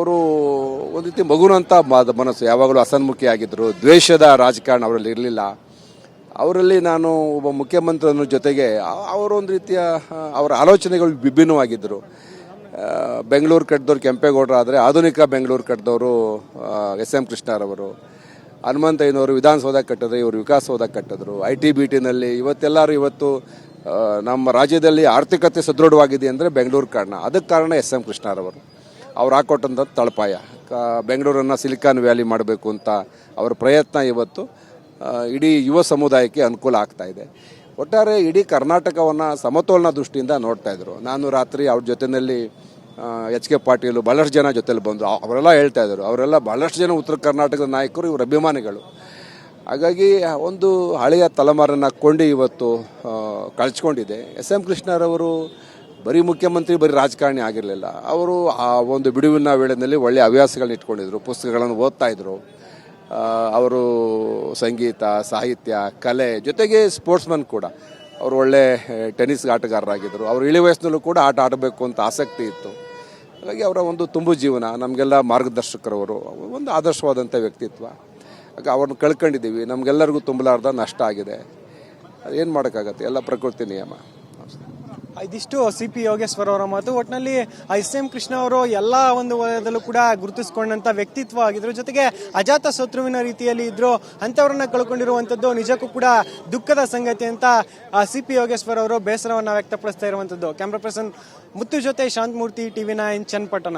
ಅವರು ಒಂದು ರೀತಿ ಮಗುನಂತ ಮನಸ್ಸು, ಯಾವಾಗಲೂ ಅಸನ್ಮುಖಿಯಾಗಿದ್ದರು ದ್ವೇಷದ ರಾಜಕಾರಣ ಅವರಲ್ಲಿ ಇರಲಿಲ್ಲ. ಅವರಲ್ಲಿ ನಾನು ಒಬ್ಬ ಮುಖ್ಯಮಂತ್ರಿ ಜೊತೆಗೆ ಅವರೊಂದು ರೀತಿಯ, ಅವರ ಆಲೋಚನೆಗಳು ವಿಭಿನ್ನವಾಗಿದ್ದರು ಬೆಂಗಳೂರು ಕಟ್ಟಿದವ್ರು ಕೆಂಪೇಗೌಡರು ಆದರೆ, ಆಧುನಿಕ ಬೆಂಗಳೂರು ಕಟ್ಟಿದವರು ಎಸ್ ಎಂ ಕೃಷ್ಣರವರು ಹನುಮಂತಯ್ಯನವರು ವಿಧಾನಸೌಧ ಕಟ್ಟಿದ್ರೆ, ಇವರು ವಿಕಾಸಸೌಧ ಕಟ್ಟಿದ್ರು. ಐ ಟಿ ಬಿ ಟಿನಲ್ಲಿ ಇವತ್ತೆಲ್ಲರೂ ಇವತ್ತು ನಮ್ಮ ರಾಜ್ಯದಲ್ಲಿ ಆರ್ಥಿಕತೆ ಸದೃಢವಾಗಿದೆ ಅಂದರೆ ಬೆಂಗಳೂರು ಕಾರಣ. ಅದಕ್ಕೆ ಕಾರಣ ಎಸ್ ಎಂ ಕೃಷ್ಣರವರು ಅವ್ರು ಹಾಕೊಟ್ಟಂಥ ತಳಪಾಯ. ಬೆಂಗಳೂರನ್ನ ಸಿಲಿಕಾನ್ ವ್ಯಾಲಿ ಮಾಡಬೇಕು ಅಂತ ಅವರ ಪ್ರಯತ್ನ ಇವತ್ತು ಇಡೀ ಯುವ ಸಮುದಾಯಕ್ಕೆ ಅನುಕೂಲ ಆಗ್ತಾ ಇದೆ. ಒಟ್ಟಾರೆ ಇಡೀ ಕರ್ನಾಟಕವನ್ನು ಸಮತೋಲನ ದೃಷ್ಟಿಯಿಂದ ನೋಡ್ತಾ ಇದ್ರು. ನಾನು ರಾತ್ರಿ ಅವ್ರ ಜೊತೆಯಲ್ಲಿ ಎಚ್ ಕೆ ಪಾಟೀಲು ಭಾಳಷ್ಟು ಜನ ಜೊತೆಲಿ ಬಂದು ಅವರೆಲ್ಲ ಹೇಳ್ತಾ ಇದ್ರು. ಅವರೆಲ್ಲ ಭಾಳಷ್ಟು ಜನ ಉತ್ತರ ಕರ್ನಾಟಕದ ನಾಯಕರು, ಇವರು ಅಭಿಮಾನಿಗಳು. ಹಾಗಾಗಿ ಒಂದು ಹಳೆಯ ತಲೆಮಾರನ್ನು ಕೊಂಡು ಇವತ್ತು ಕಳಿಸ್ಕೊಂಡಿದೆ. ಎಸ್ ಎಂ ಕೃಷ್ಣರವರು ಬರೀ ಮುಖ್ಯಮಂತ್ರಿ, ಬರೀ ರಾಜಕಾರಣಿ ಆಗಿರಲಿಲ್ಲ. ಅವರು ಆ ಒಂದು ಬಿಡುವಿನ ವೇಳೆಯಲ್ಲಿ ಒಳ್ಳೆಯ ಹವ್ಯಾಸಗಳನ್ನ ಇಟ್ಕೊಂಡಿದ್ರು, ಪುಸ್ತಕಗಳನ್ನು ಓದ್ತಾ ಇದ್ರು. ಅವರು ಸಂಗೀತ, ಸಾಹಿತ್ಯ, ಕಲೆ, ಜೊತೆಗೆ ಸ್ಪೋರ್ಟ್ಸ್ಮನ್ ಕೂಡ. ಅವರು ಒಳ್ಳೆ ಟೆನ್ನಿಸ್ ಆಟಗಾರರಾಗಿದ್ದರು ಅವರು ಇಳಿ ವಯಸ್ಸಿನಲ್ಲೂ ಕೂಡ ಆಟ ಆಡಬೇಕು ಅಂತ ಆಸಕ್ತಿ ಇತ್ತು. ಹಾಗಾಗಿ ಅವರ ಒಂದು ತುಂಬು ಜೀವನ, ನಮಗೆಲ್ಲ ಮಾರ್ಗದರ್ಶಕರವರು, ಒಂದು ಆದರ್ಶವಾದಂಥ ವ್ಯಕ್ತಿತ್ವ. ಹಾಗೆ ಅವ್ರನ್ನ ಕಳ್ಕೊಂಡಿದ್ದೀವಿ. ನಮಗೆಲ್ಲರಿಗೂ ತುಂಬಲಾರ್ದ ನಷ್ಟ ಆಗಿದೆ. ಏನು ಮಾಡೋಕ್ಕಾಗತ್ತೆ? ಎಲ್ಲ ಪ್ರಕೃತಿ ನಿಯಮ. ಇದಿಷ್ಟು ಸಿ ಪಿ ಯೋಗೇಶ್ವರ್ ಅವರ ಮಾತು. ಒಟ್ಟಿನಲ್ಲಿ ಎಸ್ ಎಂ ಕೃಷ್ಣ ಅವರು ಎಲ್ಲ ಒಂದು ವಲಯದಲ್ಲೂ ಕೂಡ ಗುರುತಿಸಿಕೊಂಡಂತ ವ್ಯಕ್ತಿತ್ವ ಆಗಿದ್ರು. ಜೊತೆಗೆ ಅಜಾತ ಶತ್ರುವಿನ ರೀತಿಯಲ್ಲಿ ಇದ್ರು. ಅಂತವರನ್ನ ಕಳ್ಕೊಂಡಿರುವಂತದ್ದು ನಿಜಕ್ಕೂ ಕೂಡ ದುಃಖದ ಸಂಗತಿ ಅಂತ ಸಿ ಪಿ ಯೋಗೇಶ್ವರ ಅವರು ಬೇಸರವನ್ನ ವ್ಯಕ್ತಪಡಿಸ್ತಾ ಇರುವಂತದ್ದು ಕ್ಯಾಮ್ರಾ ಪರ್ಸನ್ ಮುತ್ತು ಜೊತೆ ಶಾಂತಮೂರ್ತಿ, ಟಿವಿ ನೈನ್, ಚನ್ನಪಟ್ಟಣ.